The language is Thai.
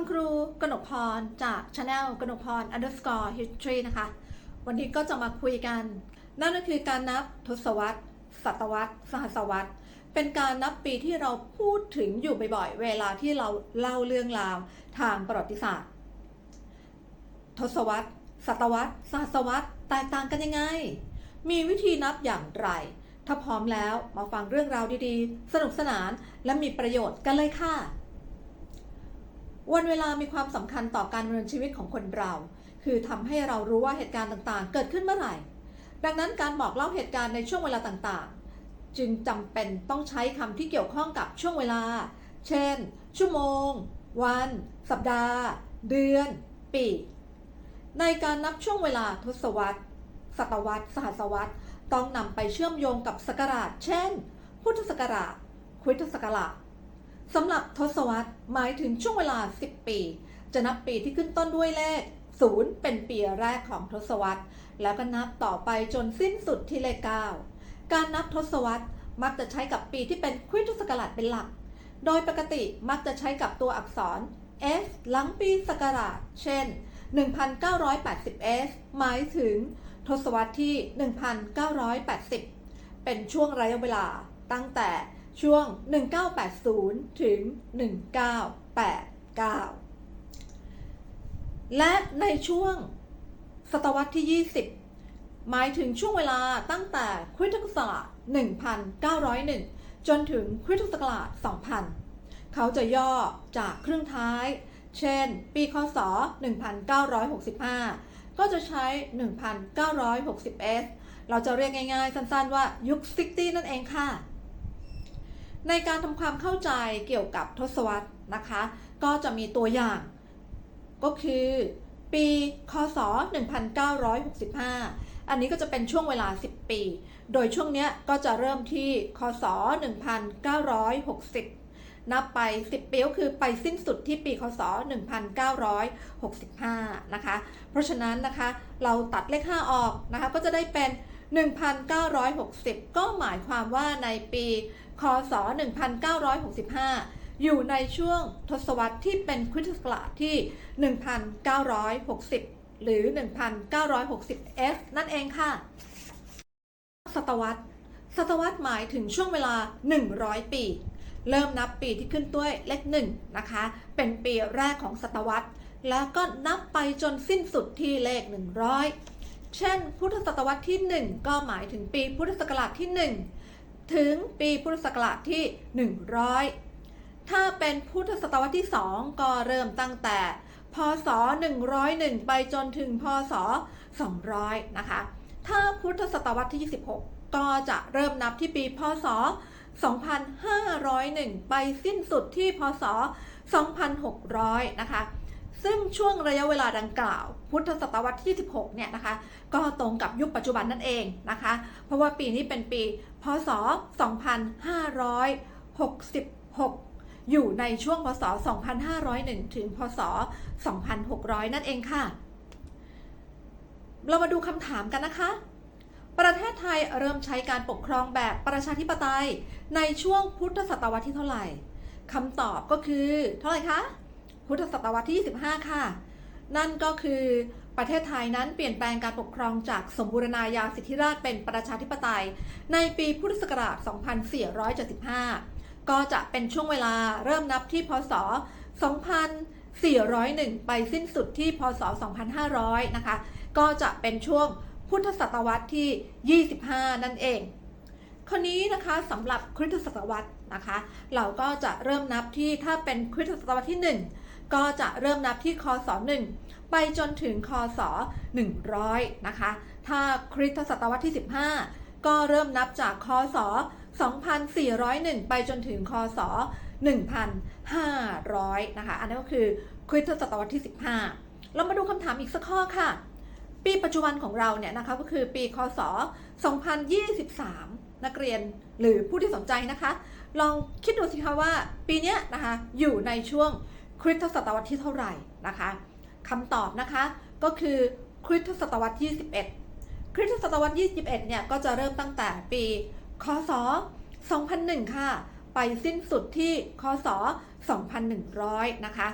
คุณครูกนกพรจาก Channel กนกพร underscore history นะคะ วันนี้ก็จะมาคุยกัน นั่นก็คือการนับทศวรรษ ศตวรรษ สหศวรรษ เป็นการนับปีที่เราพูดถึงอยู่บ่อยๆ เวลาที่เราเล่าเรื่องราวทางประวัติศาสตร์ ทศวรรษ ศตวรรษ สหศวรรษ แตกต่างกันยังไง มีวิธีนับอย่างไร ถ้าพร้อมแล้วมาฟังเรื่องราวดีๆ สนุกสนานและมีประโยชน์กันเลยค่ะ วันเวลามีความสำคัญต่อการดำเนินชีวิตของคนเรา คือทำให้เรารู้ว่าเหตุการณ์ต่างๆ เกิดขึ้นเมื่อไหร่ ดังนั้นการบอกเล่าเหตุการณ์ในช่วงเวลาต่างๆ จึงจำเป็นต้องใช้คำที่เกี่ยวข้องกับช่วงเวลา เช่น ชั่วโมง วัน สัปดาห์ เดือน ปี ในการนับช่วงเวลาทศวรรษ ศตวรรษ สหัสวรรษ ต้องนำไปเชื่อมโยงกับศักราช เช่น พุทธศักราชคริสตศักราช สำหรับทศวรรษหมายถึงช่วงเวลา 10 ปี จะนับปีที่ขึ้นต้นด้วยเลข 0 เป็นปีแรกของทศวรรษ แล้วก็นับต่อไปจนสิ้นสุดที่เลข 9 การนับทศวรรษมักจะใช้กับปีที่เป็นคริสตศักราชเป็นหลัก โดยปกติมักจะใช้กับตัวอักษร S หลังปีศักราช เช่น 1980 S หมายถึง ทศวรรษที่ 1980 เป็นช่วงระยะเวลาตั้งแต่ ช่วง 1980 ถึง 1989 และในช่วงศตวรรษที่ 20 หมายถึงช่วงเวลาตั้งแต่คริสตศักราช 1901 จนถึงคริสตศักราช 2000 เขาจะย่อจากครึ่งท้าย เช่น ปีคศ 1965 ก็จะใช้ 1960s เราจะเรียกง่ายๆ สั้นๆว่ายุค 60 นั่นเองค่ะ ในการทำความเข้าใจเกี่ยวกับทศวรรษนะคะ ก็จะมีตัวอย่าง ก็คือปีคศ 1965 อันนี้ก็จะเป็นช่วงเวลา 10 ปี โดยช่วงเนี้ยก็จะเริ่มที่คศ 1960 นับไป 10 ปีก็คือไปสิ้นสุดที่ปีคศ 1965 นะคะ เพราะฉะนั้นนะคะเราตัดเลข 5 ออกนะคะก็จะได้เป็น 1960 ก็หมายความว่าในปี คศ 1965 อยู่ในช่วงทศวรรษที่เป็นคริสตศักราชที่ 1960 หรือ 1960 S นั่นเองค่ะ ศตวรรษ ศตวรรษหมายถึงช่วงเวลา 100 ปี เริ่มนับปีที่ขึ้นด้วยเลขหนึ่งนะคะ เป็นปีแรกของศตวรรษ แล้วก็นับไปจนสิ้นสุดที่เลข 100 เช่น พุทธศตวรรษที่ 1 ก็หมายถึงปีพุทธศักราชที่ 1 ถึงปีพุทธศักราชที่ 100 ถ้าเป็นพุทธศตวรรษที่ 2 ก็เริ่มตั้งแต่ พศ 101 ไปจนถึงพศ 200 นะคะ ถ้าพุทธศตวรรษที่ 26 ก็จะเริ่มนับที่ปีพศ 2501 ไปสิ้นสุดที่พศ 2600 นะคะ ซึ่งช่วงระยะเวลาดังกล่าว พุทธศตวรรษที่ 16 เนี่ยนะคะ ก็ตรงกับยุคปัจจุบันนั่นเองนะคะ เพราะว่าปีนี้เป็นปี พศ 2566 อยู่ในช่วงพศ 2501 ถึง พศ 2600 นั่นเองค่ะ เรามาดูคำถามกันนะคะ ประเทศไทยเริ่มใช้การปกครองแบบประชาธิปไตยในช่วงพุทธศตวรรษที่เท่าไหร่คำตอบก็คือเท่าไหร่คะ พุทธศตวรรษที่ 25 ค่ะ นั่นก็คือประเทศไทยนั้นเปลี่ยนแปลงการปกครองจากสมบูรณาญาสิทธิราชเป็นประชาธิปไตย ในปีพุทธศักราช 2475 ก็จะเป็นช่วงเวลาเริ่มนับที่พศ 2401 ไปสิ้นสุดที่พศ 2500 นะคะ ก็จะเป็นช่วงพุทธศตวรรษที่ 25 นั่นเองคราวนี้นะคะสำหรับคริสตศตวรรษนะคะ เราก็จะเริ่มนับที่ถ้าเป็นคริสตศตวรรษที่ 1 ก็จะเริ่มนับที่คศ1ไปจนถึงคศ100 นะคะ ถ้าคริสตศตวรรษที่ 15 ก็เริ่มนับจากคศ2401 ไปจนถึงคศ1,500 นะคะ อันนี้ก็คือคริสตศตวรรษที่ 15 เรามาดูคำถามอีกสักข้อค่ะ ปีปัจจุบันของเราเนี่ยนะคะก็คือปีคศ 2023 นักเรียนหรือผู้ที่สนใจนะคะ ลองคิดดูสิคะว่าปีเนี้ยนะคะอยู่ในช่วง คริสตศตวรรษที่เท่าไหร่นะคะคำตอบนะคะก็คือคริสตศตวรรษที่ 11 คริสตศตวรรษที่21เนี่ยก็จะเริ่มตั้งแต่ปีคศ 2001 ค่ะ ไปสิ้นสุดที่คศ 2100 นะคะ